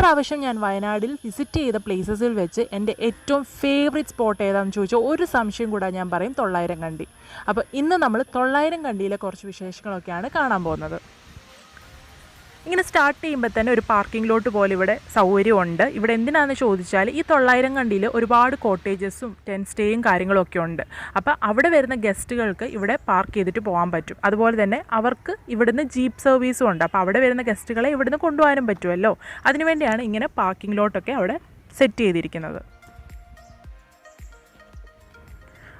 ഇപ്രാവശ്യം ഞാൻ വയനാടിൽ വിസിറ്റ് ചെയ്ത പ്ലേസസിൽ വെച്ച് എന്റെ ഏറ്റവും ഫേവറേറ്റ് സ്പോട്ട് ഏതാണെന്ന് ചോദിച്ചാൽ ഒരു സംശയം കൂടെ ഞാൻ പറയും തൊള്ളായിരം കണ്ടി. അപ്പോൾ ഇന്ന് നമ്മൾ തൊള്ളായിരം കണ്ടിയിലെ കുറച്ച് വിശേഷങ്ങളൊക്കെയാണ് കാണാൻ പോകുന്നത്. ഇങ്ങനെ സ്റ്റാർട്ട് ചെയ്യുമ്പോൾ തന്നെ ഒരു പാർക്കിംഗ് ലോട്ട് പോലെ ഇവിടെ സൗകര്യമുണ്ട്. ഇവിടെ എന്തിനാണെന്ന് ചോദിച്ചാൽ ഈ തൊള്ളായിരം കണ്ടിയിൽ ഒരുപാട് കോട്ടേജസും ടെൻ സ്റ്റേയും കാര്യങ്ങളൊക്കെ ഉണ്ട്. അപ്പോൾ അവിടെ വരുന്ന ഗസ്റ്റുകൾക്ക് ഇവിടെ പാർക്ക് ചെയ്തിട്ട് പോകാൻ പറ്റും. അതുപോലെ തന്നെ അവർക്ക് ഇവിടുന്ന് ജീപ്പ് സർവീസും ഉണ്ട്. അപ്പോൾ അവിടെ വരുന്ന ഗസ്റ്റുകളെ ഇവിടുന്ന് കൊണ്ടുപോകാനും പറ്റുമല്ലോ. അതിനുവേണ്ടിയാണ് ഇങ്ങനെ പാർക്കിംഗ് ലോട്ടൊക്കെ അവിടെ സെറ്റ് ചെയ്തിരിക്കുന്നത്.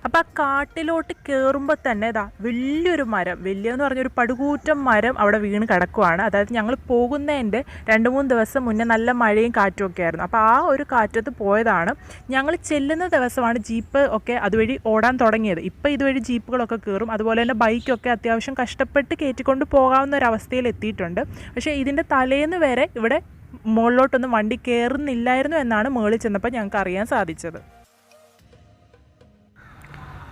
അപ്പോൾ ആ കാട്ടിലോട്ട് കയറുമ്പോൾ തന്നെ ഇതാ വലിയൊരു മരം വലിയെന്ന് പറഞ്ഞൊരു പടുകൂറ്റം മരം അവിടെ വീണ് കിടക്കുവാണ്. അതായത് ഞങ്ങൾ പോകുന്നതിന്റെ രണ്ട് മൂന്ന് ദിവസം മുന്നേ നല്ല മഴയും കാറ്റും ഒക്കെ ആയിരുന്നു. അപ്പോൾ ആ ഒരു കാറ്റത്ത് പോയതാണ്. ഞങ്ങൾ ചെല്ലുന്ന ദിവസമാണ് ജീപ്പ് ഒക്കെ അതുവഴി ഓടാൻ തുടങ്ങിയത്. ഇപ്പോൾ ഇതുവഴി ജീപ്പുകളൊക്കെ കയറും അതുപോലെ തന്നെ ബൈക്കൊക്കെ അത്യാവശ്യം കഷ്ടപ്പെട്ട് കയറ്റിക്കൊണ്ട് പോകാവുന്ന ഒരു അവസ്ഥയിൽ എത്തിയിട്ടുണ്ട്. പക്ഷേ ഇതിന്റെ തലേന്ന് വരെ ഇവിടെ മുകളിലോട്ടൊന്നും വണ്ടി കയറുന്നില്ലായിരുന്നു എന്നാണ് മുകളിൽ ചെന്നപ്പോൾ ഞങ്ങൾക്ക് അറിയാൻ സാധിച്ചത്.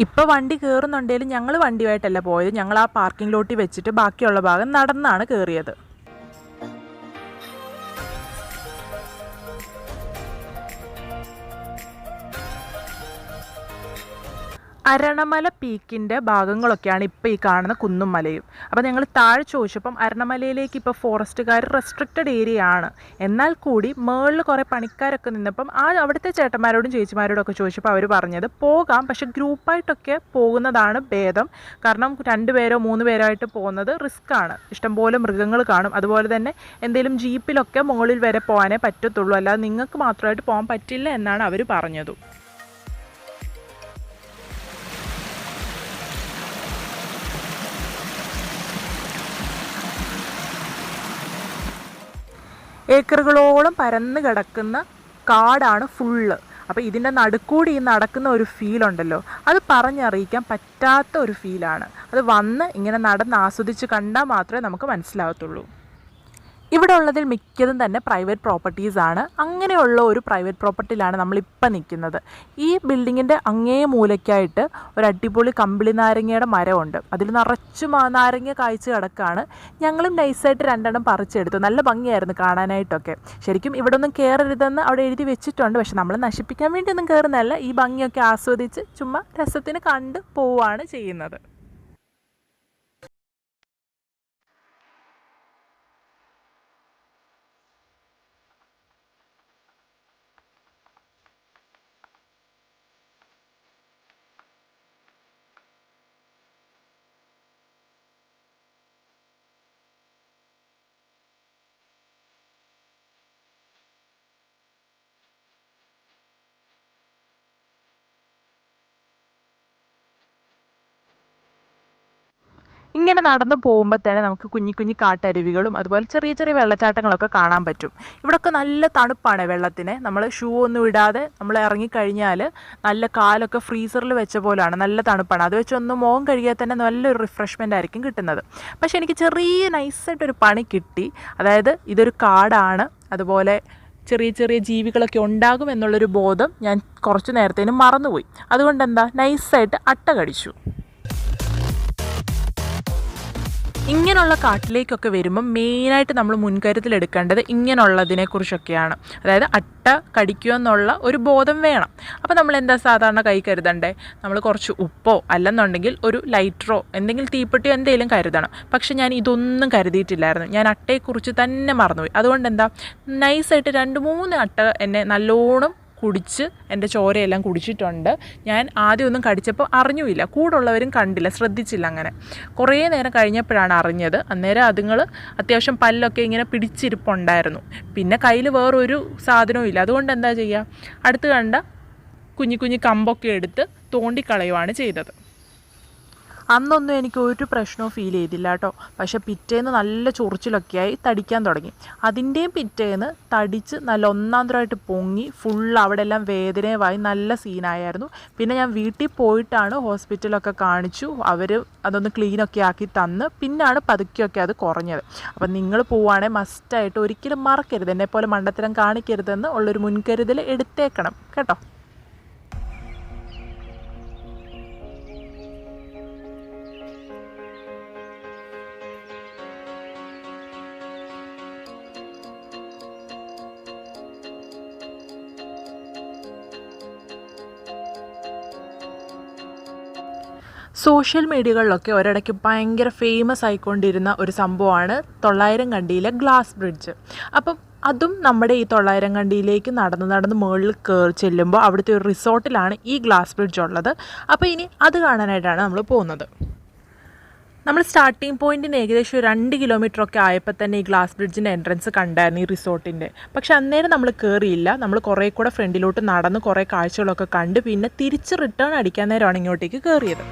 ഇപ്പോൾ വണ്ടി കയറുന്നുണ്ടെങ്കിലും ഞങ്ങൾ വണ്ടിയുമായിട്ടല്ല പോയത്. ഞങ്ങൾ ആ പാർക്കിംഗ് ലോട്ടിൽ വെച്ചിട്ട് ബാക്കിയുള്ള ഭാഗം നടന്നാണ് കയറിയത് അരണമല പീക്കിന്റെ ഭാഗങ്ങളൊക്കെയാണ് ഇപ്പോൾ ഈ കാണുന്ന കുന്നും മലയും അപ്പോൾ ഞങ്ങൾ താഴെ ചോദിച്ചപ്പം അരണമലയിലേക്ക് ഇപ്പോൾ ഫോറസ്റ്റുകാർ റെസ്ട്രിക്റ്റഡ് ഏരിയ ആണ് എന്നാൽ കൂടി മേളിൽ കുറേ പണിക്കാരൊക്കെ നിന്നപ്പം ആ അവിടുത്തെ ചേട്ടന്മാരോടും ചേച്ചിമാരോടും ഒക്കെ ചോദിച്ചപ്പോൾ അവർ പറഞ്ഞത് പോകാം പക്ഷെ ഗ്രൂപ്പായിട്ടൊക്കെ പോകുന്നതാണ് ഭേദം. കാരണം രണ്ട് പേരോ മൂന്ന് പേരോ ആയിട്ട് പോകുന്നത് റിസ്ക് ആണ്. ഇഷ്ടംപോലെ മൃഗങ്ങൾ കാണും. അതുപോലെ തന്നെ എന്തെങ്കിലും ജീപ്പിലൊക്കെ മുകളിൽ വരെ പോകാനേ പറ്റത്തുള്ളൂ. അല്ലാതെ നിങ്ങൾക്ക് മാത്രമായിട്ട് പോകാൻ പറ്റില്ല എന്നാണ് അവർ പറഞ്ഞതും. ഏക്കറുകളോളം പരന്ന് കിടക്കുന്ന കാടാണ് ഫുള്ള്. അപ്പോൾ ഇതിന്റെ നടുക്കൂടി ഈ നടക്കുന്ന ഒരു ഫീൽ ഉണ്ടല്ലോ. അത് പറഞ്ഞറിയിക്കാൻ പറ്റാത്ത ഒരു ഫീലാണ് അത് വന്ന് ഇങ്ങനെ നടന്ന് ആസ്വദിച്ച് കണ്ടാൽ മാത്രമേ നമുക്ക് മനസ്സിലാകത്തുള്ളൂ ഇവിടെ ഉള്ളതിൽ മിക്കതും തന്നെ പ്രൈവറ്റ് പ്രോപ്പർട്ടീസ് ആണ്. അങ്ങനെയുള്ള ഒരു പ്രൈവറ്റ് പ്രോപ്പർട്ടിയിലാണ് നമ്മളിപ്പോൾ നിൽക്കുന്നത് ഈ ബിൽഡിങ്ങിന്റെ അങ്ങേ മൂലയ്ക്കായിട്ട് ഒരു അടിപൊളി കമ്പിളി നാരങ്ങയുടെ മരമുണ്ട്. അതിൽ നിറച്ചു നാരങ്ങ കാഴ്ച കിടക്കുകയാണ് ഞങ്ങളും നൈസായിട്ട് രണ്ടെണ്ണം പറിച്ചെടുത്തു. നല്ല ഭംഗിയായിരുന്നു കാണാനായിട്ടൊക്കെ. ശരിക്കും ഇവിടെ ഒന്നും കയറരുതെന്ന് അവിടെ എഴുതി വെച്ചിട്ടുണ്ട്. പക്ഷെ നമ്മൾ നശിപ്പിക്കാൻ വേണ്ടിയൊന്നും കയറുന്നതല്ല ഈ ഭംഗിയൊക്കെ ആസ്വദിച്ച് ചുമ്മാ രസത്തിന് കണ്ട് പോവുകയാണ് ചെയ്യുന്നത്. ഇങ്ങനെ നടന്നു പോകുമ്പോൾ തന്നെ നമുക്ക് കുഞ്ഞി കുഞ്ഞി കാട്ടരുവികളും അതുപോലെ ചെറിയ ചെറിയ വെള്ളച്ചാട്ടങ്ങളൊക്കെ കാണാൻ പറ്റും. ഇവിടെയൊക്കെ നല്ല തണുപ്പാണ് വെള്ളത്തിന്. നമ്മൾ ഷൂ ഒന്നും ഇടാതെ നമ്മൾ ഇറങ്ങിക്കഴിഞ്ഞാൽ നല്ല കാലൊക്കെ ഫ്രീസറിൽ വെച്ച പോലെയാണ് നല്ല തണുപ്പാണ്. അത് വെച്ചൊന്ന് മുഖം കഴുകിയാൽ തന്നെ നല്ലൊരു റിഫ്രഷ്മെന്റ് ആയിരിക്കും കിട്ടുന്നത്. പക്ഷെ എനിക്ക് ചെറിയ നൈസായിട്ടൊരു പണി കിട്ടി. അതായത് ഇതൊരു കാടാണ്. അതുപോലെ ചെറിയ ചെറിയ ജീവികളൊക്കെ ഉണ്ടാകും എന്നുള്ളൊരു ബോധം ഞാൻ കുറച്ച് നേരത്തേനും മറന്നുപോയി. അതുകൊണ്ട് എന്താ നൈസായിട്ട് അട്ട കടിച്ചു. ഇങ്ങനെയുള്ള കാട്ടിലേക്കൊക്കെ വരുമ്പം മെയിനായിട്ട് നമ്മൾ മുൻകരുതൽ എടുക്കേണ്ടത് ഇങ്ങനെയുള്ളതിനെ കുറിച്ചൊക്കെയാണ്. അതായത് അട്ട കടിക്കുക എന്നുള്ള ഒരു ബോധം വേണം. അപ്പോൾ നമ്മൾ എന്താ സാധാരണ കൈ കരുതണ്ടേ? നമ്മൾ കുറച്ച് ഉപ്പോ അല്ലെന്നുണ്ടെങ്കിൽ ഒരു ലൈറ്ററോ എന്തെങ്കിലും തീപ്പെട്ടിയോ എന്തെങ്കിലും കരുതണം. പക്ഷെ ഞാൻ ഇതൊന്നും കരുതിയിട്ടില്ലായിരുന്നു. ഞാൻ അട്ടയെക്കുറിച്ച് തന്നെ മറന്നുപോയി. അതുകൊണ്ട് എന്താ? നൈസായിട്ട് രണ്ട് മൂന്ന് അട്ട എന്നെ നല്ലോണം കുടിച്ച് എന്റെ ചോരയെല്ലാം കുടിച്ചിട്ടുണ്ട്. ഞാൻ ആദ്യമൊന്നും കടിച്ചപ്പോൾ അറിഞ്ഞുമില്ല. കൂടുള്ളവരും കണ്ടില്ല ശ്രദ്ധിച്ചില്ല അങ്ങനെ. കുറേ നേരം കഴിഞ്ഞപ്പോഴാണ് അറിഞ്ഞത്. അന്നേരം അതുങ്ങൾ അത്യാവശ്യം പല്ലൊക്കെ ഇങ്ങനെ പിടിച്ചിരിപ്പുണ്ടായിരുന്നു. പിന്നെ കയ്യിൽ വേറൊരു സാധനവും ഇല്ല. അതുകൊണ്ട് എന്താ ചെയ്യുക? അടുത്ത് കണ്ട കുഞ്ഞു കുഞ്ഞു കമ്പൊക്കെ എടുത്ത് തോണ്ടിക്കളയുവാണ് ചെയ്തത്. അന്നൊന്നും എനിക്ക് ഒരു പ്രശ്നവും ഫീൽ ചെയ്തില്ല കേട്ടോ പക്ഷേ പിറ്റേന്ന് നല്ല ചൊറിച്ചിലൊക്കെയായി തടിക്കാൻ തുടങ്ങി. അതിന്റെയും പിറ്റേന്ന് തടിച്ച് നല്ല ഒന്നാന്തരമായിട്ട് പൊങ്ങി ഫുൾ അവിടെ എല്ലാം വേദനയുമായി നല്ല സീനായിരുന്നു പിന്നെ ഞാൻ വീട്ടിൽ പോയിട്ടാണ് ഹോസ്പിറ്റലൊക്കെ കാണിച്ചു. അവർ അതൊന്ന് ക്ലീനൊക്കെ ആക്കി തന്ന്. പിന്നാണ് പതുക്കെയൊക്കെ അത് കുറഞ്ഞത്. അപ്പം നിങ്ങൾ പോവുകയാണെങ്കിൽ മസ്റ്റായിട്ട് ഒരിക്കലും മറക്കരുത്. എന്നെപ്പോലെ മണ്ടത്തരം കാണിക്കരുതെന്ന് ഉള്ളൊരു മുൻകരുതൽ എടുത്തേക്കണം. കേട്ടോ? സോഷ്യൽ മീഡിയകളിലൊക്കെ ഒരിടയ്ക്ക് ഭയങ്കര ഫേമസ് ആയിക്കൊണ്ടിരുന്ന ഒരു സംഭവമാണ് തൊള്ളായിരം കണ്ടിയിലെ ഗ്ലാസ് ബ്രിഡ്ജ്. അപ്പം അതും നമ്മുടെ ഈ തൊള്ളായിരം കണ്ടിയിലേക്ക് നടന്ന് നടന്ന് മുകളിൽ കയറി ചെല്ലുമ്പോൾ അവിടുത്തെ ഒരു റിസോർട്ടിലാണ് ഈ ഗ്ലാസ് ബ്രിഡ്ജ് ഉള്ളത്. അപ്പോൾ ഇനി അത് കാണാനായിട്ടാണ് നമ്മൾ പോകുന്നത്. നമ്മൾ സ്റ്റാർട്ടിംഗ് പോയിന്റിന് ഏകദേശം ഒരു രണ്ട് കിലോമീറ്റർ ഒക്കെ ആയപ്പോൾ തന്നെ ഈ ഗ്ലാസ് ബ്രിഡ്ജിന്റെ എൻട്രൻസ് കണ്ടായിരുന്നു ഈ റിസോർട്ടിന്റെ പക്ഷെ അന്നേരം നമ്മൾ കയറിയില്ല നമ്മൾ കുറേ കൂടെ ഫ്രണ്ടിലോട്ട് നടന്ന് കുറേ കാഴ്ചകളൊക്കെ കണ്ട് പിന്നെ തിരിച്ച് റിട്ടേൺ അടിക്കാൻ നേരമാണ് ഇങ്ങോട്ടേക്ക് കയറിയത്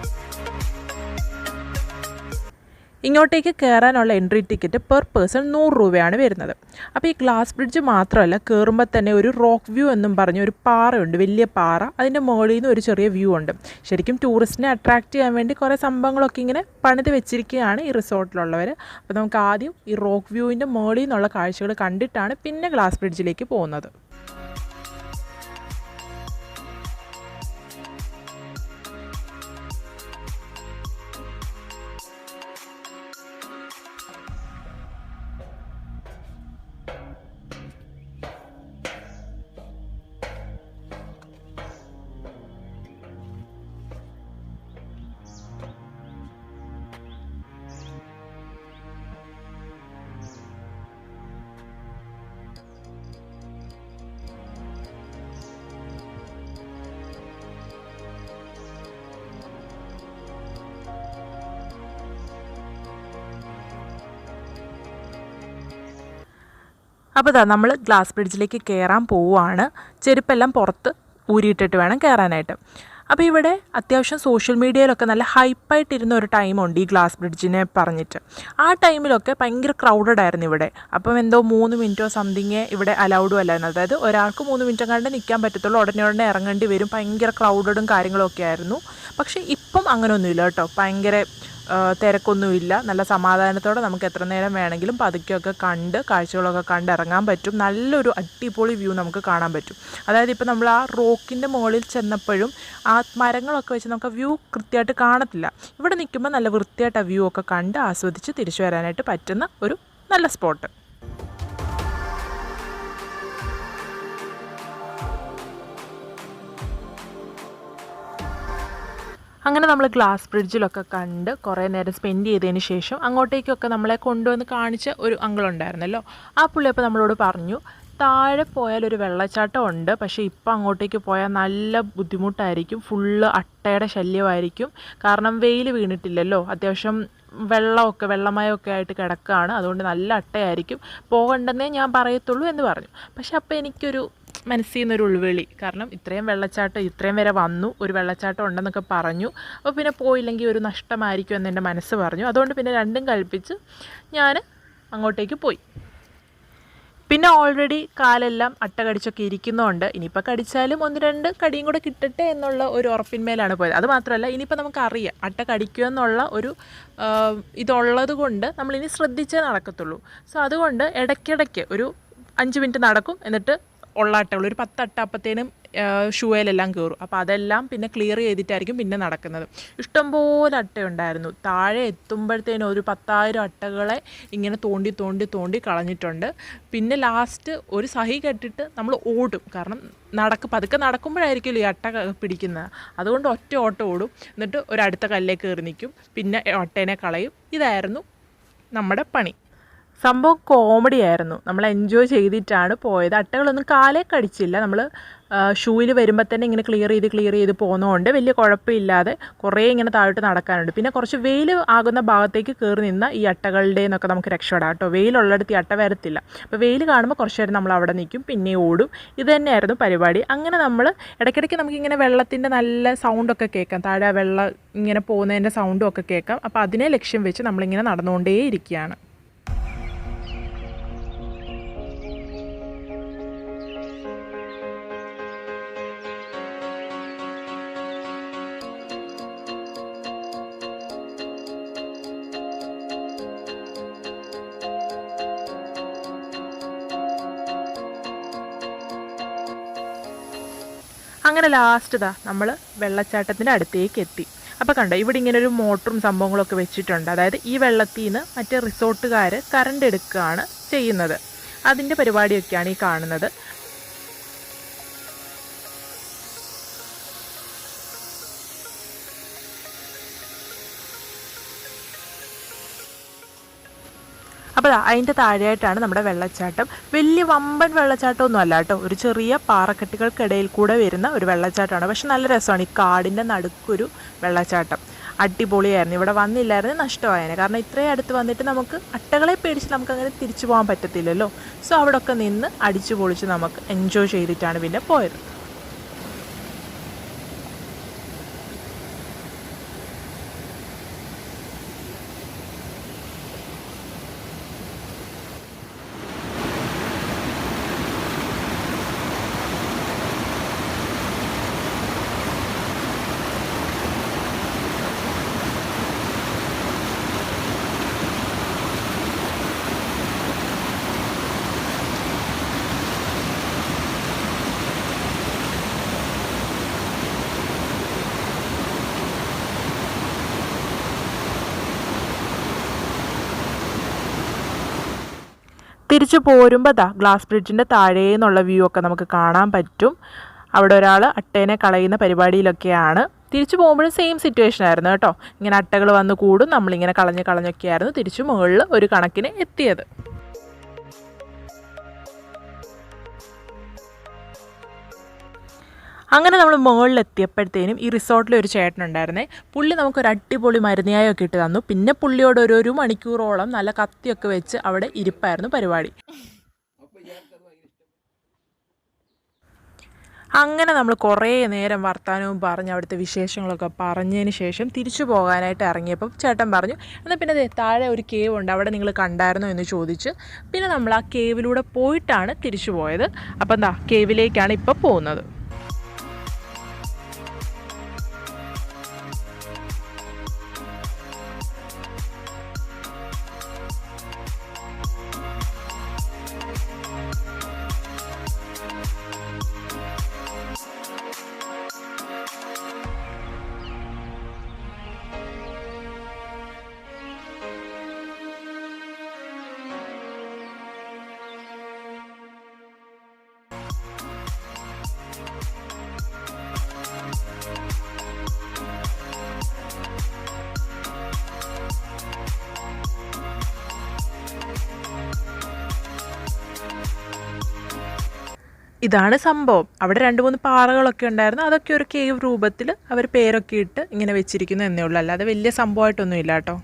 ഇങ്ങോട്ടേക്ക് കയറാനുള്ള എൻട്രി ടിക്കറ്റ് പെർ പേഴ്സൺ നൂറ് രൂപയാണ് വരുന്നത്. അപ്പോൾ ഈ ഗ്ലാസ് ബ്രിഡ്ജ് മാത്രമല്ല കയറുമ്പോൾ തന്നെ ഒരു റോക്ക് വ്യൂ എന്നും പറഞ്ഞ ഒരു പാറയുണ്ട് വലിയ പാറ. അതിന്റെ മുകളിൽ നിന്ന് ഒരു ചെറിയ വ്യൂ ഉണ്ട്. ശരിക്കും ടൂറിസ്റ്റിനെ അട്രാക്റ്റ് ചെയ്യാൻ വേണ്ടി കുറേ സംഭവങ്ങളൊക്കെ ഇങ്ങനെ പണിത് വെച്ചിരിക്കുകയാണ് ഈ റിസോർട്ടിലുള്ളവർ അപ്പോൾ നമുക്ക് ആദ്യം ഈ റോക്ക് വ്യൂവിന്റെ മുകളിൽ നിന്നുള്ള കാഴ്ചകൾ കണ്ടിട്ടാണ് പിന്നെ ഗ്ലാസ് ബ്രിഡ്ജിലേക്ക് പോകുന്നത്. അപ്പോൾ ഇതാ നമ്മൾ ഗ്ലാസ് ബ്രിഡ്ജിലേക്ക് കയറാൻ പോവുകയാണ് ചെരുപ്പെല്ലാം പുറത്ത് ഊരിയിട്ടിട്ട് വേണം കയറാനായിട്ട് അപ്പോൾ ഇവിടെ അത്യാവശ്യം സോഷ്യൽ മീഡിയയിലൊക്കെ നല്ല ഹൈപ്പായിട്ടിരുന്ന ഒരു ടൈമുണ്ട് ഈ ഗ്ലാസ് ബ്രിഡ്ജിനെ പറഞ്ഞിട്ട്. ആ ടൈമിലൊക്കെ ഭയങ്കര ക്രൗഡഡ് ആയിരുന്നു ഇവിടെ. അപ്പം എന്തോ മൂന്ന് മിനിറ്റോ സംതിങ് ഇവിടെ അലൗഡും അല്ലായിരുന്നു. അതായത് ഒരാൾക്ക് മൂന്ന് മിനിറ്റ് കണ്ട് നിൽക്കാൻ പറ്റത്തുള്ളൂ. ഉടനെ ഉടനെ ഇറങ്ങേണ്ടി വരും. ഭയങ്കര ക്രൗഡഡും കാര്യങ്ങളൊക്കെ ആയിരുന്നു. പക്ഷേ ഇപ്പം അങ്ങനെയൊന്നുമില്ല കേട്ടോ. ഭയങ്കര തിരക്കൊന്നുമില്ല. നല്ല സമാധാനത്തോടെ നമുക്ക് എത്ര നേരം വേണമെങ്കിലും പതുക്കെയൊക്കെ കണ്ട് കാഴ്ചകളൊക്കെ കണ്ട് ഇറങ്ങാൻ പറ്റും. നല്ലൊരു അടിപൊളി വ്യൂ നമുക്ക് കാണാൻ പറ്റും. അതായത് ഇപ്പോൾ നമ്മൾ ആ റോക്കിന്റെ മുകളിൽ ചെന്നപ്പോഴും ആ മരങ്ങളൊക്കെ വെച്ച് നമുക്ക് വ്യൂ കൃത്യമായിട്ട് കാണത്തില്ല. ഇവിടെ നിൽക്കുമ്പോൾ നല്ല വൃത്തിയായിട്ട് ആ വ്യൂ ഒക്കെ കണ്ട് ആസ്വദിച്ച് തിരിച്ചു വരാനായിട്ട് പറ്റുന്ന ഒരു നല്ല സ്പോട്ട്. അങ്ങനെ നമ്മൾ ഗ്ലാസ് ബ്രിഡ്ജിലൊക്കെ കണ്ട് കുറേ നേരം സ്പെൻഡ് ചെയ്തതിന് ശേഷം അങ്ങോട്ടേക്കൊക്കെ നമ്മളെ കൊണ്ടുവന്ന് കാണിച്ച ഒരു അങ്കിളുണ്ടായിരുന്നല്ലോ. ആ പുള്ളി അപ്പോൾ നമ്മളോട് പറഞ്ഞു താഴെ പോയാൽ ഒരു വെള്ളച്ചാട്ടം ഉണ്ട് പക്ഷേ ഇപ്പം അങ്ങോട്ടേക്ക് പോയാൽ നല്ല ബുദ്ധിമുട്ടായിരിക്കും ഫുള്ള് അട്ടയുടെ ശല്യമായിരിക്കും. കാരണം വെയിൽ വീണിട്ടില്ലല്ലോ അത്യാവശ്യം വെള്ളമൊക്കെ വെള്ളമയമൊക്കെ ആയിട്ട് കിടക്കുകയാണ് അതുകൊണ്ട് നല്ല അട്ടയായിരിക്കും. പോകണ്ടെന്നേ ഞാൻ പറയത്തുള്ളൂ എന്ന് പറഞ്ഞു. പക്ഷെ അപ്പോൾ എനിക്കൊരു മനസ്സിൽ നിന്നൊരു ഉൾവിളി. കാരണം ഇത്രയും വെള്ളച്ചാട്ടം ഇത്രയും വരെ വന്നു ഒരു വെള്ളച്ചാട്ടം ഉണ്ടെന്നൊക്കെ പറഞ്ഞു. അപ്പോൾ പിന്നെ പോയില്ലെങ്കിൽ ഒരു നഷ്ടമായിരിക്കും എന്ന് എന്റെ മനസ്സ് പറഞ്ഞു. അതുകൊണ്ട് പിന്നെ രണ്ടും കഴിപ്പിച്ച് ഞാൻ അങ്ങോട്ടേക്ക് പോയി. പിന്നെ ഓൾറെഡി കാലെല്ലാം അട്ട കടിച്ചൊക്കെ ഇരിക്കുന്നതുകൊണ്ട് ഇനിയിപ്പോൾ കടിച്ചാലും ഒന്ന് രണ്ട് കടിയും കൂടെ കിട്ടട്ടെ എന്നുള്ള ഒരു ഉറപ്പിന്മേലാണ് പോയത്. അത് മാത്രമല്ല ഇനിയിപ്പോൾ നമുക്കറിയാം അട്ട കടിക്കുമെന്നുള്ള ഒരു ഇതുള്ളത് കൊണ്ട് നമ്മളിനി ശ്രദ്ധിച്ചേ നടക്കത്തുള്ളൂ. സോ അതുകൊണ്ട് ഇടയ്ക്കിടയ്ക്ക് ഒരു അഞ്ച് മിനിറ്റ് നടക്കും എന്നിട്ട് ഉള്ള അട്ടകൾ ഒരു പത്ത് അട്ട അപ്പത്തേനും ഷൂയിലെല്ലാം കയറും അപ്പോൾ അതെല്ലാം പിന്നെ ക്ലിയർ ചെയ്തിട്ടായിരിക്കും പിന്നെ നടക്കുന്നത്. ഇഷ്ടംപോലെ അട്ടയുണ്ടായിരുന്നു. താഴെ എത്തുമ്പോഴത്തേനും ഒരു പത്തായിരം അട്ടകളെ ഇങ്ങനെ തോണ്ടി തോണ്ടി തോണ്ടി കളഞ്ഞിട്ടുണ്ട്. പിന്നെ ലാസ്റ്റ് ഒരു സഹി കെട്ടിട്ട് നമ്മൾ ഓടും. കാരണം നടക്ക് പതുക്കെ നടക്കുമ്പോഴായിരിക്കുമല്ലോ ഈ അട്ട പിടിക്കുന്നത് അതുകൊണ്ട് ഒറ്റ ഓട്ടം ഓടും. എന്നിട്ട് ഒരു അടുത്ത കല്ലേക്ക് കയറി നിൽക്കും. പിന്നെ ഒട്ടേനെ കളയും. ഇതായിരുന്നു നമ്മുടെ പണി. സംഭവം കോമഡി ആയിരുന്നു. നമ്മൾ എൻജോയ് ചെയ്തിട്ടാണ് പോയത്. അട്ടകളൊന്നും കാലേ കടിച്ചില്ല നമ്മൾ ഷൂവിൽ വരുമ്പോൾ തന്നെ ഇങ്ങനെ ക്ലിയർ ചെയ്ത് ക്ലിയർ ചെയ്ത് പോകുന്നതുകൊണ്ട് വലിയ കുഴപ്പമില്ലാതെ കുറേ ഇങ്ങനെ താഴോട്ട് നടക്കാനുണ്ട്. പിന്നെ കുറച്ച് വെയിൽ ആകുന്ന ഭാഗത്തേക്ക് കയറി നിന്ന ഈ അട്ടകളുടെ എന്നൊക്കെ നമുക്ക് രക്ഷപ്പെടാം കേട്ടോ. വെയിലുള്ളിടത്ത് ഈ അട്ട വരത്തില്ല. അപ്പോൾ വെയിൽ കാണുമ്പോൾ കുറച്ച് നേരം നമ്മൾ അവിടെ നിൽക്കും. പിന്നെ ഓടും. ഇത് തന്നെയായിരുന്നു പരിപാടി. അങ്ങനെ നമ്മൾ ഇടയ്ക്കിടയ്ക്ക് നമുക്കിങ്ങനെ വെള്ളത്തിന്റെ നല്ല സൗണ്ടൊക്കെ കേൾക്കാം. താഴെ വെള്ളം ഇങ്ങനെ പോകുന്നതിന്റെ സൗണ്ടും ഒക്കെ കേൾക്കാം. അപ്പോൾ അതിനെ ലക്ഷ്യം വെച്ച് നമ്മളിങ്ങനെ നടന്നുകൊണ്ടേ ഇരിക്കുകയാണ് അങ്ങനെ ലാസ്റ്റ് ഇതാ നമ്മൾ വെള്ളച്ചാട്ടത്തിന്റെ അടുത്തേക്ക് എത്തി അപ്പോൾ കണ്ടോ ഇവിടെ ഇങ്ങനെ ഒരു മോട്ടറും സംഭവങ്ങളൊക്കെ വെച്ചിട്ടുണ്ട്. അതായത് ഈ വെള്ളത്തിൽ നിന്ന് മറ്റേ റിസോർട്ടുകാർ കറണ്ട് എടുക്കുകയാണ് ചെയ്യുന്നത്. അതിന്റെ പരിപാടിയൊക്കെയാണ് ഈ കാണുന്നത്. അപ്പോൾ അതിന്റെ താഴെയായിട്ടാണ് നമ്മുടെ വെള്ളച്ചാട്ടം. വലിയ വമ്പൻ വെള്ളച്ചാട്ടമൊന്നും അല്ല കേട്ടോ. ഒരു ചെറിയ പാറക്കെട്ടുകൾക്കിടയിൽ കൂടെ വരുന്ന ഒരു വെള്ളച്ചാട്ടമാണ്. പക്ഷെ നല്ല രസമാണ് ഈ കാടിന്റെ നടുക്കൊരു വെള്ളച്ചാട്ടം. അടിപൊളിയായിരുന്നു. ഇവിടെ വന്നില്ലായിരുന്നു നഷ്ടമായേനെ. കാരണം ഇത്രയും അടുത്ത് വന്നിട്ട് നമുക്ക് അട്ടകളെ പേടിച്ച് നമുക്ക് അങ്ങനെ തിരിച്ചു പോകാൻ പറ്റത്തില്ലല്ലോ. സോ അവിടെ ഒക്കെ നിന്ന് അടിച്ചു പൊളിച്ച് നമുക്ക് എൻജോയ് ചെയ്തിട്ടാണ് പിന്നെ പോയത്. തിരിച്ചു പോരുമ്പോൾ ദാ ഗ്ലാസ് ബ്രിഡ്ജിന്റെ താഴേ വ്യൂ ഒക്കെ നമുക്ക് കാണാൻ പറ്റും. അവിടെ ഒരാൾ അട്ടേനെ കളയുന്ന പരിപാടിയിലൊക്കെയാണ്. തിരിച്ചു പോകുമ്പോഴും സെയിം സിറ്റുവേഷൻ ആയിരുന്നു കേട്ടോ. ഇങ്ങനെ അട്ടകൾ വന്ന് കൂടും നമ്മളിങ്ങനെ കളഞ്ഞ് കളഞ്ഞൊക്കെയായിരുന്നു തിരിച്ചു മുകളിൽ ഒരു കണക്കിന് എത്തിയത്. അങ്ങനെ നമ്മൾ മുകളിൽ എത്തിയപ്പോഴത്തേനും ഈ റിസോർട്ടിൽ ഒരു ചേട്ടനുണ്ടായിരുന്നേ. പുള്ളി നമുക്കൊരു അടിപൊളി മരുന്നായൊക്കെ ഇട്ട് തന്നു. പിന്നെ പുള്ളിയോട് ഒരു ഒരു മണിക്കൂറോളം നല്ല കത്തിയൊക്കെ വെച്ച് അവിടെ ഇരിപ്പായിരുന്നു പരിപാടി. അങ്ങനെ നമ്മൾ കുറേ നേരം വർത്തമാനവും പറഞ്ഞ് അവിടുത്തെ വിശേഷങ്ങളൊക്കെ പറഞ്ഞതിന് ശേഷം തിരിച്ചു പോകാനായിട്ട് ഇറങ്ങിയപ്പോൾ ചേട്ടൻ പറഞ്ഞു എന്നാൽ പിന്നെ താഴെ ഒരു കേവ് ഉണ്ട്. അവിടെ നിങ്ങൾ കണ്ടായിരുന്നോ? എന്ന് ചോദിച്ച്. പിന്നെ നമ്മൾ ആ കേവിലൂടെ പോയിട്ടാണ് തിരിച്ചു പോയത്. അപ്പം എന്താ കേവിലേക്കാണ് ഇപ്പോൾ പോകുന്നത്. ഇതാണ് സംഭവം. അവിടെ രണ്ട് മൂന്ന് പാറകളൊക്കെ ഉണ്ടായിരുന്നു. അതൊക്കെ ഒരു കേവ് രൂപത്തിൽ അവർ പേരൊക്കെ ഇട്ട് ഇങ്ങനെ വെച്ചിരിക്കുന്നു എന്നേ ഉള്ളൂ. അല്ലാതെ വലിയ സംഭവമായിട്ടൊന്നും ഇല്ല കേട്ടോ.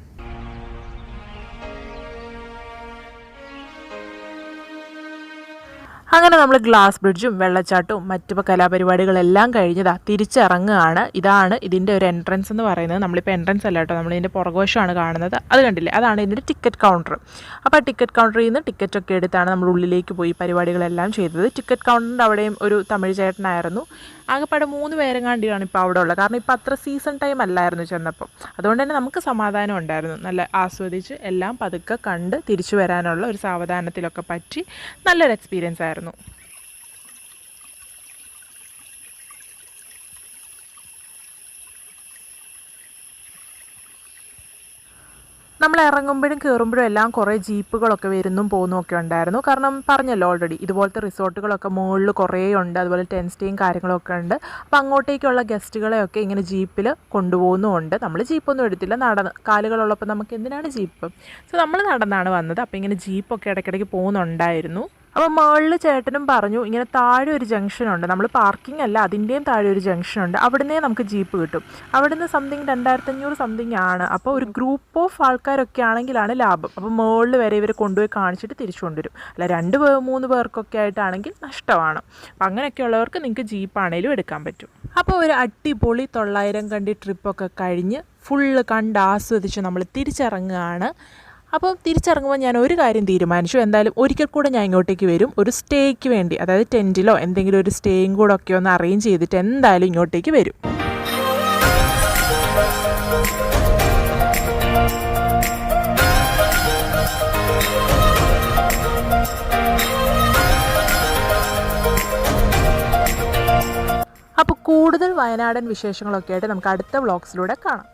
അങ്ങനെ നമ്മൾ ഗ്ലാസ് ബ്രിഡ്ജും വെള്ളച്ചാട്ടവും മറ്റു കലാപരിപാടികളെല്ലാം കഴിഞ്ഞതാ തിരിച്ചിറങ്ങുകയാണ്. ഇതാണ് ഇതിന്റെ ഒരു എൻട്രൻസ് എന്ന് പറയുന്നത്. നമ്മളിപ്പോൾ എൻട്രൻസ് അല്ല കേട്ടോ. നമ്മളിതിന്റെ പുറകോശമാണ് കാണുന്നത്. അത് കണ്ടില്ലേ? അതാണ് ഇതിന്റെ ടിക്കറ്റ് കൗണ്ടർ അപ്പോൾ ആ ടിക്കറ്റ് കൗണ്ടറിൽ നിന്ന് ടിക്കറ്റ് ഒക്കെ എടുത്താണ് നമ്മൾ ഉള്ളിലേക്ക് പോയി പരിപാടികളെല്ലാം ചെയ്തത്. ടിക്കറ്റ് കൗണ്ടറിന്റെ അവിടെയും ഒരു തമിഴ് ചേട്ടനായിരുന്നു. ആകെപ്പാടെ മൂന്ന് പേരെങ്ങാണ്ടിയാണ് ഇപ്പോൾ അവിടെ ഉള്ളത്. കാരണം ഇപ്പോൾ അത്ര സീസൺ ടൈം അല്ലായിരുന്നു ചെന്നപ്പം. അതുകൊണ്ട് തന്നെ നമുക്ക് സമാധാനം ഉണ്ടായിരുന്നു. നല്ല ആസ്വദിച്ച് എല്ലാം പതുക്കെ കണ്ട് തിരിച്ചു വരാനുള്ള ഒരു സാവധാനത്തിലൊക്കെ പറ്റി നല്ലൊരു എക്സ്പീരിയൻസ് ആയിരുന്നു. നമ്മൾ ഇറങ്ങുമ്പോഴും കയറുമ്പോഴും എല്ലാം കുറേ ജീപ്പുകളൊക്കെ വരുന്നും പോകുന്നും ഒക്കെ ഉണ്ടായിരുന്നു. കാരണം പറഞ്ഞല്ലോ ഓൾറെഡി ഇതുപോലത്തെ റിസോർട്ടുകളൊക്കെ മുകളിൽ കുറേ ഉണ്ട് അതുപോലെ ടെൻ സ്റ്റേയും കാര്യങ്ങളൊക്കെ ഉണ്ട്. അപ്പോൾ അങ്ങോട്ടേക്കുള്ള ഗസ്റ്റുകളെയൊക്കെ ഇങ്ങനെ ജീപ്പിൽ കൊണ്ടുപോകുന്നുമുണ്ട്. നമ്മൾ ജീപ്പൊന്നും എടുത്തില്ല നടന്ന് കാലുകളുള്ളപ്പോൾ നമുക്ക് എന്തിനാണ് ജീപ്പ്? സോ നമ്മൾ നടന്നാണ് വന്നത് അപ്പോൾ ഇങ്ങനെ ജീപ്പൊക്കെ ഇടയ്ക്കിടയ്ക്ക് പോകുന്നുണ്ടായിരുന്നു. അപ്പോൾ മുകളിൽ ചേട്ടനും പറഞ്ഞു ഇങ്ങനെ താഴെ ഒരു ജംഗ്ഷൻ ഉണ്ട്. നമ്മൾ പാർക്കിംഗ് അല്ല അതിന്റെയും താഴെ ഒരു ജംഗ്ഷൻ ഉണ്ട്. അവിടുന്നേ നമുക്ക് ജീപ്പ് കിട്ടും. അവിടുന്ന് സംതിങ് രണ്ടായിരത്തഞ്ഞൂറ് സംതിങ് ആണ്. അപ്പോൾ ഒരു ഗ്രൂപ്പ് ഓഫ് ആൾക്കാരൊക്കെ ആണെങ്കിലാണ് ലാഭം. അപ്പോൾ മുകളിൽ വരെ ഇവർ കൊണ്ടുപോയി കാണിച്ചിട്ട് തിരിച്ചു കൊണ്ടുവരും. അല്ല രണ്ട് മൂന്ന് പേർക്കൊക്കെ ആയിട്ടാണെങ്കിൽ നഷ്ടമാണ്. അപ്പം അങ്ങനെയൊക്കെയുള്ളവർക്ക് നിങ്ങൾക്ക് ജീപ്പാണേലും എടുക്കാൻ പറ്റും. അപ്പോൾ ഒരു അടിപൊളി തൊള്ളായിരം കണ്ടി ട്രിപ്പൊക്കെ കഴിഞ്ഞ് ഫുള്ള് കണ്ട് ആസ്വദിച്ച് നമ്മൾ തിരിച്ചിറങ്ങുകയാണ്. അപ്പോൾ തിരിച്ചിറങ്ങുമ്പോൾ ഞാൻ ഒരു കാര്യം തീരുമാനിച്ചു. എന്തായാലും ഒരിക്കൽ കൂടെ ഞാൻ ഇങ്ങോട്ടേക്ക് വരും. ഒരു സ്റ്റേക്ക് വേണ്ടി അതായത് ടെന്റിലോ എന്തെങ്കിലും ഒരു സ്റ്റേയും കൂടെ ഒക്കെ ഒന്ന് അറേഞ്ച് ചെയ്തിട്ട് എന്തായാലും ഇങ്ങോട്ടേക്ക് വരും. അപ്പോൾ കൂടുതൽ വയനാടൻ വിശേഷങ്ങളൊക്കെ ആയിട്ട് നമുക്ക് അടുത്ത വ്ളോഗ്സിലൂടെ കാണാം.